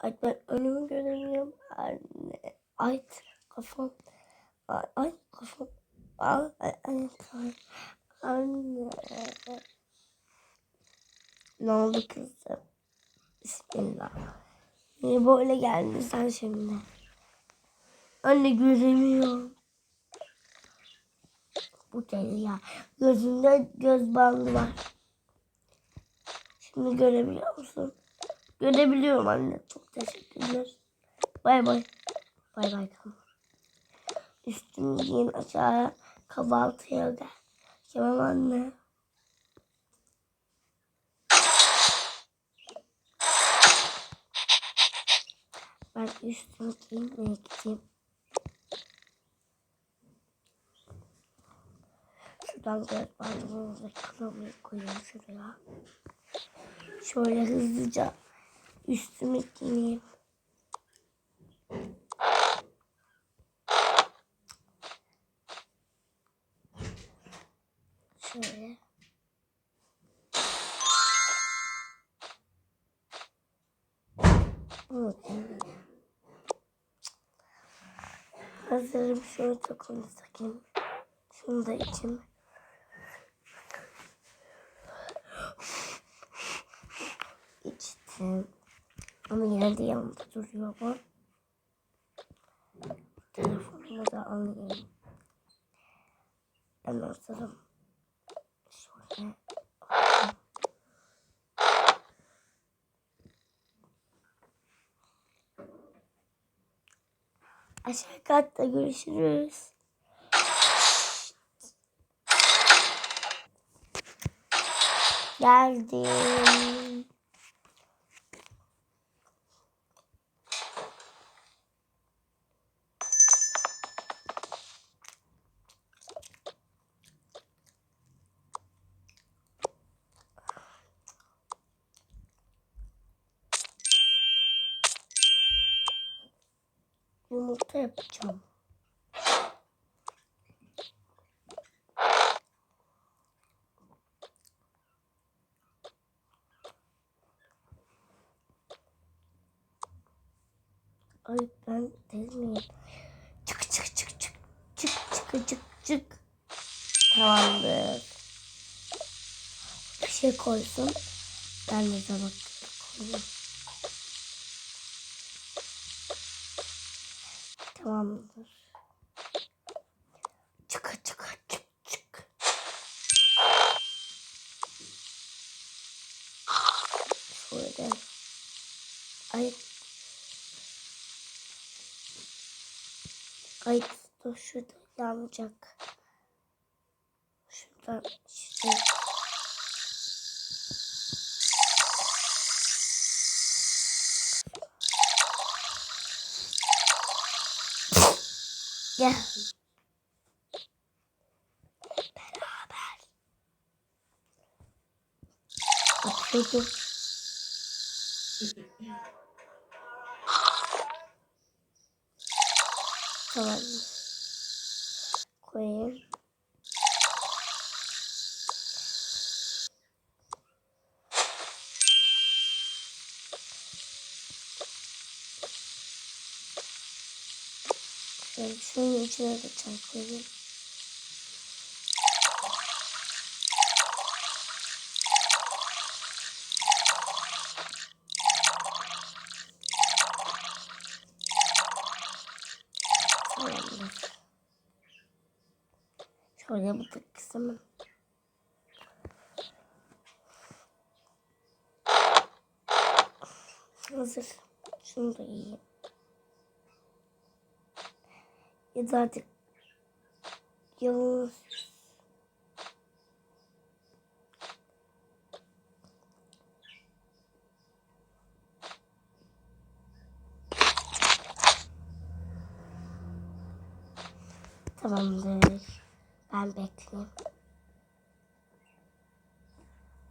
Ay ben önümü göremiyorum. Anne. Ay kafam. Ay, ay kafam. Ay, ay, ay, kafam. Anne. Ne oldu kızım? Bismillah. Niye böyle geldin sen şimdi? Anne göremiyorum. Bu deli ya. Gözünde göz bandı var. Şimdi görebiliyor musun? Görebiliyorum anne. Çok teşekkürler. Bay bay. Bay bay. Üstümü giyin aşağıya kahvaltıya gel. Tamam anne. Ben üstümü giymeye gideyim. Şuradan göz bandımı ve kılamayı koyayım şuraya. Şöyle hızlıca üstümü giyeyim. Şöyle. Giyeyim. Hazırım şöyle çok takayım. Şunu da içeyim. İçtim. Ama yine de yanımda duruyor bu. Telefonumu da alayım. Ben hazırım. Şöyle. Aşağı katta görüşürüz. Geldim. Yumurta yapacağım. Ay ben miyim? Çık çık çık çık. Çık çık çık çık. Tamamdır. Bir şey koysun. Ben de tabak koyayım. Tamamdır. Çık çık çık çık. Şöyle. Ay Ay dur şurada yanacak. Şuradan Gel. Beraber. Atladım. Tamam. Koyayım. Şöyle şunun içine de. Tamamdır. Şöyle bu da kısmı. Hazır. Şunu da yiyeyim. Ya artık yalnız Tamamdır. Ben bekleyeyim.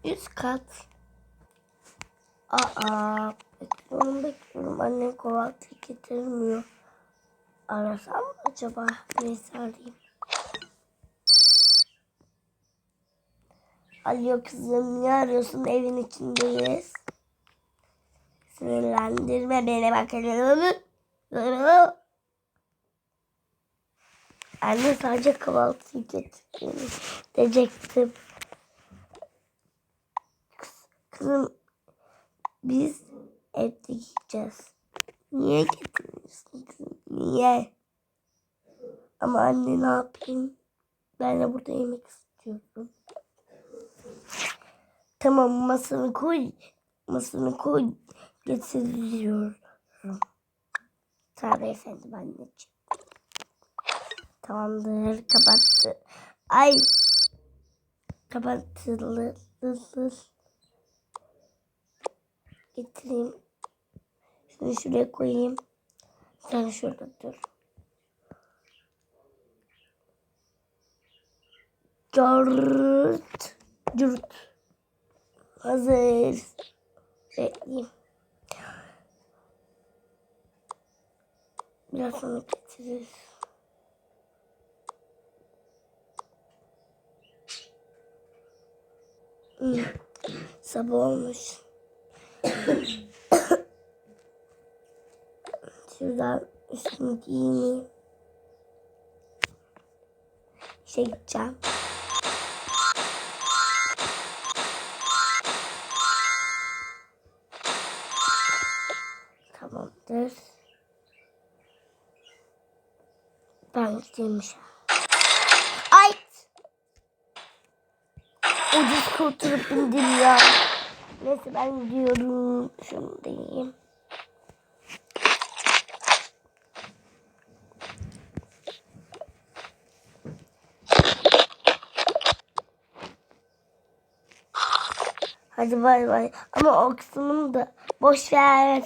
Üst kat. Aa, bekliyorum bekliyorum. Annem kahvaltı getirmiyor. Arasam acaba? Neyse arayayım. Alo kızım niye arıyorsun? Evin içindeyiz. Sinirlendirme beni bakalım. Anne sadece kahvaltıyı getirdim. Diyecektim. Kız- Kızım biz evde yiyeceğiz. Niye getirmiyorsun kızım? Niye? Ama anne ne yapayım? Ben de burada yemek istiyorum. Tamam masanı koy. Masanı koy. Getiriyorum. Tabii efendim anneciğim. Tamamdır. Kapattı. Ay. Kapatılır. Getireyim. Şunu şuraya koyayım. Sen şurada dur. Cart. Cürt. Hazır. Bekleyeyim. Biraz sonra getiririz. Hmm. Sabah olmuş. Şuradan üstümü giyineyim. İşe gideceğim. Tamamdır. Ben gideyim. Ay! Ucuz kurtulup bindim ya. Neyse ben gidiyorum. Şunu da. Hadi bay bay. Ama o kısmını da boş ver.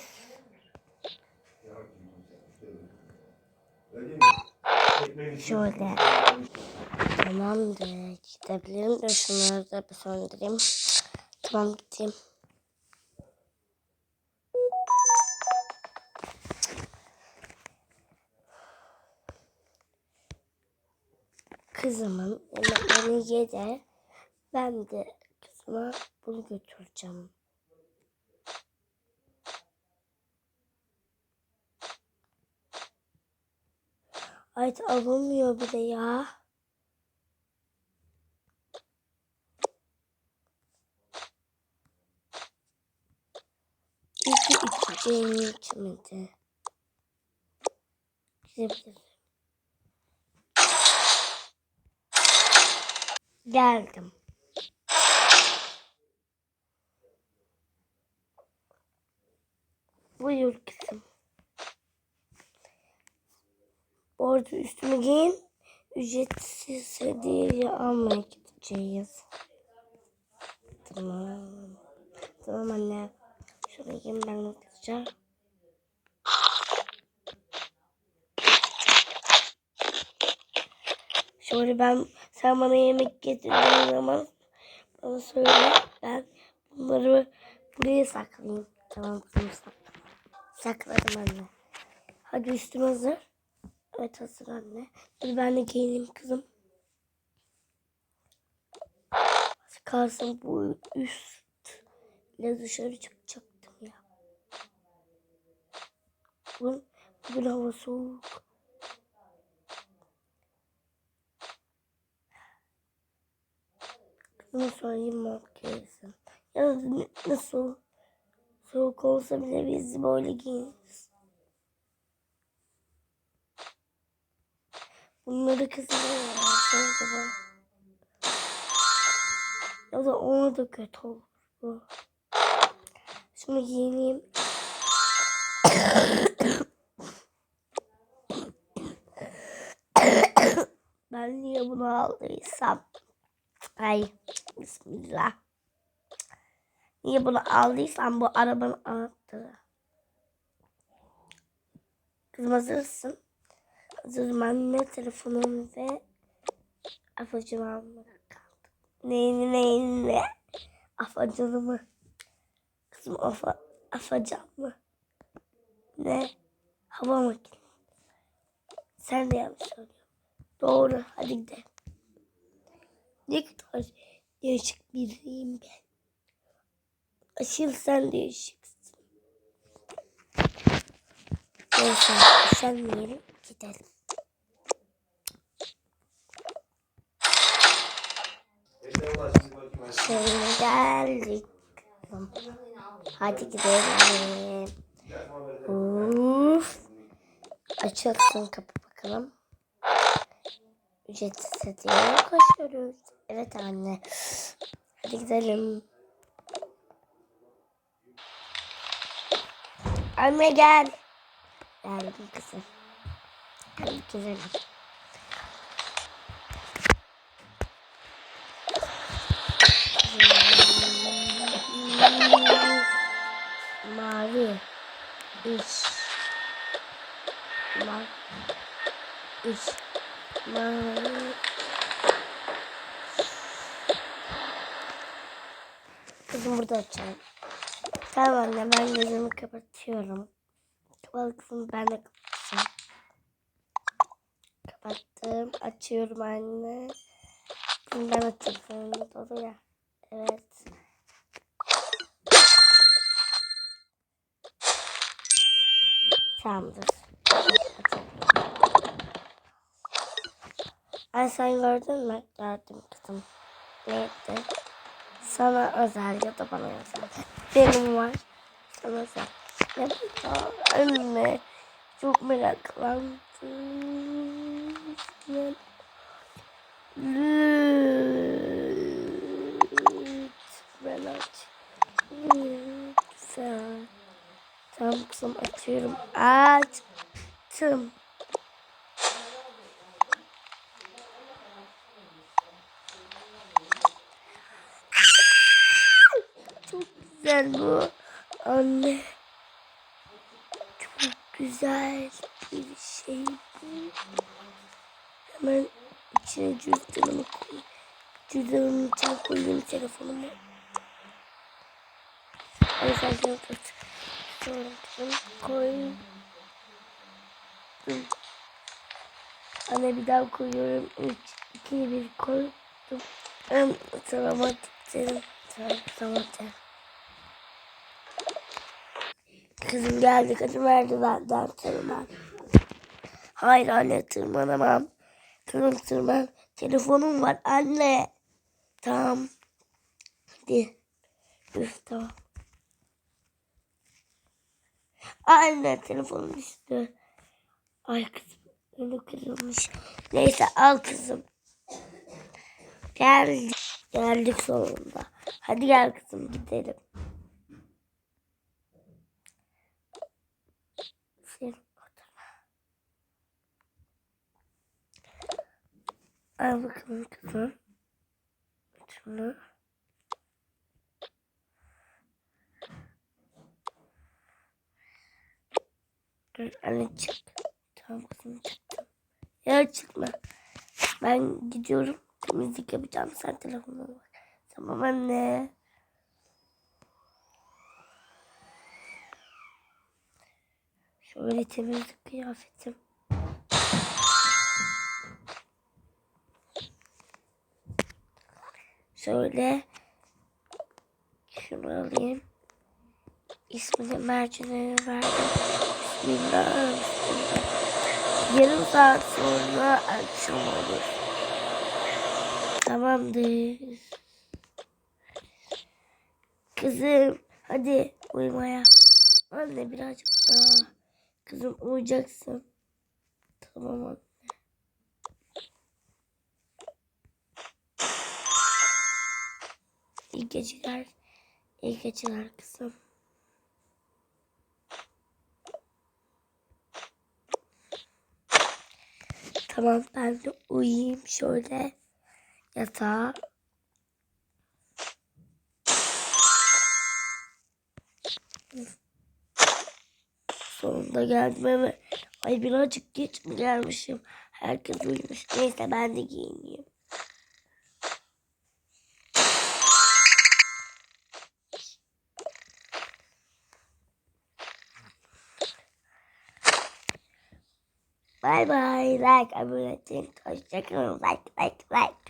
Şöyle. Tamamdır. Gidebilirim de şunları da bir söndüreyim. Tamam gideyim. Kızımın yemeklerini yedi. Ben de kızıma bunu götüreceğim. Ay alınmıyor bile ya. İki içeceğimi içmedi. Gidebilirim. Geldim. Buyur kızım. Orada üstümü giyin. Ücretsiz hediye almaya gideceğiz. Tamam. Tamam anne. Şuraya giyin ben bakacağım. Şöyle ben sen bana yemek getirdiğin zaman bana söyle. Ben bunları buraya saklayayım. Tamam kızım sakla. Sakladım anne. Hadi üstüm hazır. Evet hazır anne. Hadi ben de giyineyim kızım. Kalsın bu üst ile dışarı çıkacaktım ya. Bugün, bugün hava soğuk. Kızıma sorayım mont giysin. Ya ne- nasıl soğuk olsa bile biz böyle giyiniriz. Bunları kızıma verse acaba. Ya da ona da kötü olur bu. Şunu giyineyim. ben niye bunu aldıysam. Ay bismillah. Niye bunu aldıysam bu arabanın anahtarı. Kızım hazırsın. Hazırım anne telefonum ve afacımı almak kaldı. Neyini neyini ne? Afacanımı. Kızım afa, afacan mı? Ne? Hava makinesi. Sen de yanlış söylüyorsun. Doğru. Hadi gidelim. Ne kadar değişik biriyim ben. Aşıl sen değişiksin. Neyse üşenmeyelim gidelim. Şimdi geldik. Hadi gidelim. Uf. Açılsın kapı bakalım. Ücretsiz hediye koşuyoruz. Evet anne. Hadi gidelim. Anne gel. Geldim kızım. Hadi gidelim. Mavi. İş. Ma. İş. Mavi. Kızım burada açalım. Tamam anne ben gözümü kapatıyorum. Kapalı kızım ben de kapatacağım. Kapattım. Açıyorum anne. Kızım ben açıyorum. Dolu ya. Evet. Tamamdır. Ay sen gördün mü? Gördüm kızım. Neydi? Sana özel ya da bana özel. Benim var. Sana özel. Ne? Anne. Çok meraklandım. Lütfen aç. Lütfen. Tamam kızım açıyorum. Açtım. Çok güzel bu. Anne. Çok güzel bir şey bu. Hemen içine cüzdanımı koy. Cüzdanımın içine koyayım telefonumu. Ay sen şunu tut. Sonra şunu koy. Anne bir daha koyuyorum. 3, 2, 1 koydum. Em, Tamam hadi gidelim. Tamam tamam hadi. Kızım geldi. Hadi merdivenden tırman. Hayır anne tırmanamam. Kızım tırman. Telefonum var anne. Tamam. Hadi. Üf tamam. Anne telefonum düştü. Ay kızım. Önü kırılmış. Neyse al kızım. Geldik. Geldik sonunda. Hadi gel kızım gidelim. Sen oturma. Al bakalım kızım. Şunu. Dur anne çık. Tamam kızım çıktım. Ya çıkma. Ben gidiyorum. Temizlik yapacağım. Sen telefonuna bak. Tamam anne. Şöyle temizlik kıyafetim. Şöyle şunu alayım. İsmini mercimeğe verdim. Bismillah. Yarım saat sonra akşam olur. Tamamdır. Kızım hadi uyumaya. Anne birazcık daha. Kızım uyuyacaksın. Tamam anne. İyi geceler. İyi geceler kızım. Tamam ben de uyuyayım şöyle yatağa. Sonunda geldim eve. Ay birazcık geç mi gelmişim? Herkes uyumuş. Neyse ben de giyineyim. Bye bye. Like, abone olun. Hoşçakalın. Like, like, like.